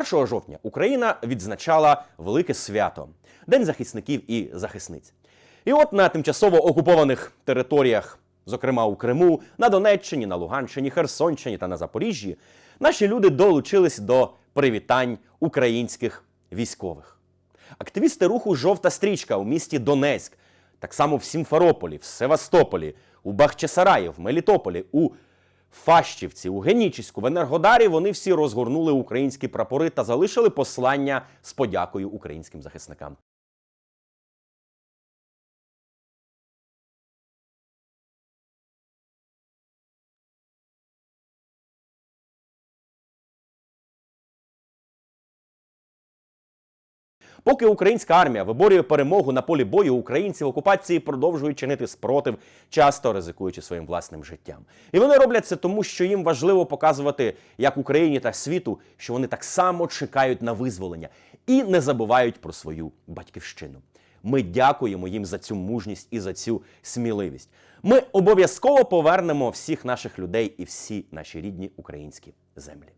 1 жовтня Україна відзначала велике свято День захисників і захисниць. І от на тимчасово окупованих територіях, зокрема у Криму, на Донеччині, на Луганщині, Херсонщині та на Запоріжжі, наші люди долучились до привітань українських військових. Активісти руху Жовта стрічка у місті Донецьк, так само в Сімферополі, в Севастополі, у Бахчисараї, в Мелітополі, у Фащівці, у Генічіську, в Енергодарі вони всі розгорнули українські прапори та залишили послання з подякою українським захисникам. Поки українська армія виборює перемогу на полі бою, українці в окупації продовжують чинити спротив, часто ризикуючи своїм власним життям. І вони роблять це тому, що їм важливо показувати як Україні та світу, що вони так само чекають на визволення і не забувають про свою батьківщину. Ми дякуємо їм за цю мужність і за цю сміливість. Ми обов'язково повернемо всіх наших людей і всі наші рідні українські землі.